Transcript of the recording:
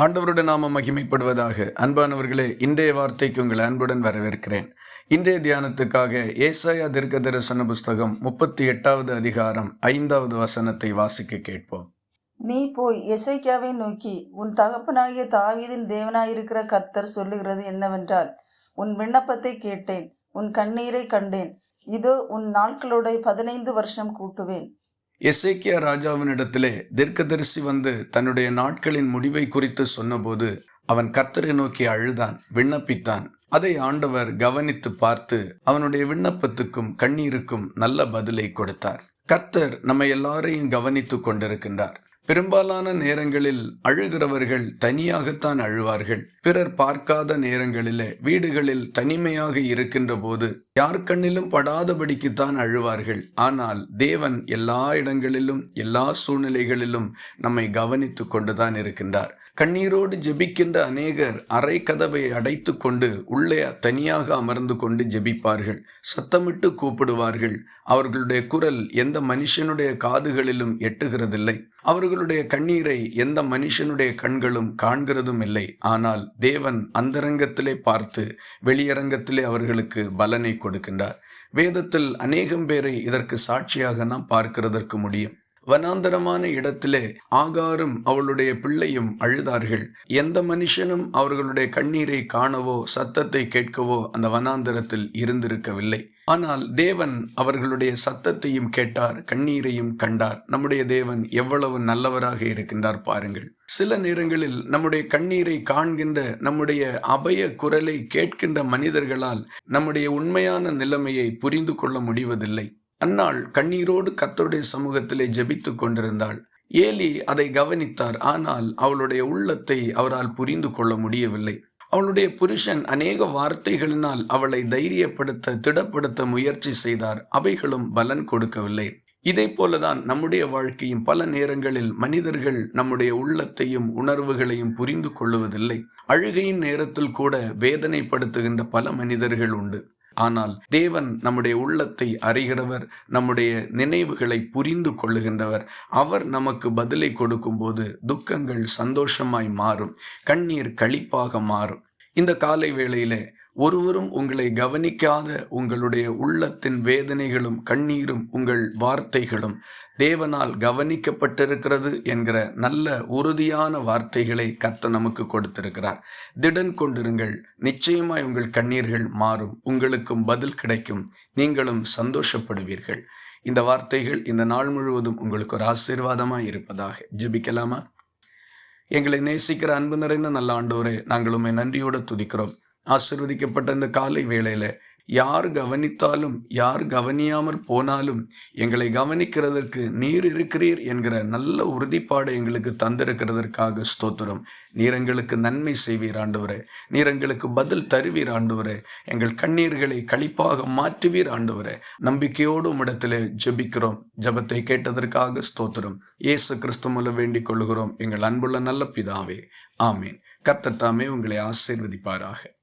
ஆண்டவருடைய நாம மகிமைப்படுவதாக. அன்பானவர்களே இன்றைய வார்த்தைக்கு உங்களை அன்புடன் வரவேற்கிறேன். இன்றைய தியானத்துக்காக ஏசாயா தீர்க்க தரிசன புஸ்தகம் முப்பத்தி எட்டாவது அதிகாரம் ஐந்தாவது வசனத்தை வாசிக்க கேட்போம். நீ போய் எசைக்கியாவை நோக்கி உன் தகப்பனாகிய தாவீதின் தேவனாயிருக்கிற கர்த்தர் சொல்லுகிறது என்னவென்றால் உன் விண்ணப்பத்தை கேட்டேன் உன் கண்ணீரை கண்டேன் இதோ உன் நாட்களோட பதினைந்து வருஷம் கூட்டுவேன். எசேக்கியா ராஜாவினிடத்திலே தீர்க்கதரிசி வந்து தன்னுடைய நாட்களின் முடிவை குறித்து சொன்னபோது அவன் கர்த்தரை நோக்கி அழுதான் விண்ணப்பித்தான். அதை ஆண்டவர் கவனித்து பார்த்து அவனுடைய விண்ணப்பத்துக்கும் கண்ணீருக்கும் நல்ல பதிலை கொடுத்தார். கர்த்தர் நம்ம எல்லாரையும் கவனித்து கொண்டிருக்கின்றார். பெரும்பாலான நேரங்களில் அழுகிறவர்கள் தனியாகத்தான் அழுவார்கள். பிறர் பார்க்காத நேரங்களிலே வீடுகளில் தனிமையாக இருக்கின்ற போது யார் கண்ணிலும் படாதபடிக்குத்தான் அழுவார்கள். ஆனால் தேவன் எல்லா இடங்களிலும் எல்லா சூழ்நிலைகளிலும் நம்மை கவனித்து கொண்டுதான் இருக்கின்றார். கண்ணீரோடு ஜெபிக்கின்ற அநேகர் அரை கதவை அடைத்து கொண்டு உள்ளே தனியாக அமர்ந்து கொண்டு ஜெபிப்பார்கள். சத்தமிட்டு கூப்பிடுவார்கள். அவர்களுடைய குரல் எந்த மனுஷனுடைய காதுகளிலும் எட்டுகிறதில்லை. அவர்களுடைய கண்ணீரை எந்த மனுஷனுடைய கண்களும் காண்கிறதும் இல்லை. ஆனால் தேவன் அந்தரங்கத்திலே பார்த்து வெளியரங்கத்திலே அவர்களுக்கு பலனை கொடுக்கின்றார். வேதத்தில் அநேகம் பேரை இதற்கு சாட்சியாக நாம் பார்க்கிறதற்கு முடியும். வனாந்தரமான இடத்திலே ஆகாரும் அவளுடைய பிள்ளையும் அழுதார்கள். எந்த மனுஷனும் அவர்களுடைய கண்ணீரை காணவோ சத்தத்தை கேட்கவோ அந்த வனாந்தரத்தில் இருந்திருக்கவில்லை. ஆனால் தேவன் அவர்களுடைய சத்தத்தையும் கேட்டார் கண்ணீரையும் கண்டார். நம்முடைய தேவன் எவ்வளவு நல்லவராக இருக்கின்றார் பாருங்கள். சில நேரங்களில் நம்முடைய கண்ணீரை காண்கின்ற நம்முடைய அபய குரலை கேட்கின்ற மனிதர்களால் நம்முடைய உண்மையான நிலைமையை புரிந்து கொள்ள முடிவதில்லை. அன்னாள் கண்ணீரோடு கத்தருடைய சமூகத்திலே ஜெபித்து கொண்டிருந்தாள். ஏலி அதை கவனித்தார். ஆனால் அவளுடைய உள்ளத்தை அவரால் புரிந்து கொள்ள முடியவில்லை. அவளுடைய புருஷன் அநேக வார்த்தைகளினால் அவளை தைரியப்படுத்த திடப்படுத்த முயற்சி செய்தார். அவைகளும் பலன் கொடுக்கவில்லை. இதே போலதான் நம்முடைய வாழ்க்கையும் பல நேரங்களில் மனிதர்கள் நம்முடைய உள்ளத்தையும் உணர்வுகளையும் புரிந்து கொள்ளுவதில்லை. அழுகையின் நேரத்தில் கூட வேதனைப்படுத்துகின்ற பல மனிதர்கள் உண்டு. ஆனால் தேவன் நம்முடைய உள்ளத்தை அறிகிறவர் நம்முடைய நினைவுகளை புரிந்து கொள்ளுகின்றவர். அவர் நமக்கு பதிலை கொடுக்கும்போது துக்கங்கள் சந்தோஷமாய் மாறும் கண்ணீர் களிப்பாக மாறும். இந்த காலை வேளையிலே ஒருவரும் உங்களை கவனிக்காத உங்களுடைய உள்ளத்தின் வேதனைகளும் கண்ணீரும் உங்கள் வார்த்தைகளும். தேவனால் கவனிக்கப்பட்டிருக்கிறது என்கிற நல்ல உறுதியான வார்த்தைகளை கர்த்த நமக்கு கொடுத்திருக்கிறார். திடன் கொண்டிருங்கள். நிச்சயமாய் உங்கள் கண்ணீர்கள் மாறும். உங்களுக்கும் பதில் கிடைக்கும். நீங்களும் சந்தோஷப்படுவீர்கள். இந்த வார்த்தைகள் இந்த நாள் முழுவதும் உங்களுக்கு ஒரு ஆசீர்வாதமாக இருப்பதாக ஜெபிக்கலாமா? எங்களை நேசிக்கிற அன்பு நிறைந்த நல்ல ஆண்டோரே நாங்கள் உண்மை நன்றியோடு துதிக்கிறோம். ஆசிர்வதிக்கப்பட்ட இந்த காலை வேளையில் யார் கவனித்தாலும் யார் கவனியாமற் போனாலும் எங்களை கவனிக்கிறதற்கு நீர் இருக்கிறீர் என்கிற நல்ல உறுதிப்பாடு எங்களுக்கு தந்திருக்கிறதற்காக ஸ்தோத்திரம். நீர் எங்களுக்கு நன்மை செய்வீர் ஆண்டவரே. நீர் எங்களுக்கு பதில் தருவீர் ஆண்டவரே. எங்கள் கண்ணீர்களை கழிப்பாக மாற்றுவீர் ஆண்டவரே. நம்பிக்கையோடு உம்மிடத்திலே ஜெபிக்கிறோம். ஜபத்தை கேட்டதற்காக ஸ்தோத்திரம். இயேசு கிறிஸ்து மூலம் வேண்டிக் கொள்கிறோம். எங்கள் அன்புள்ள நல்ல பிதாவே. ஆமேன். கர்த்தத்தாமே உங்களை ஆசீர்வதிப்பாராக.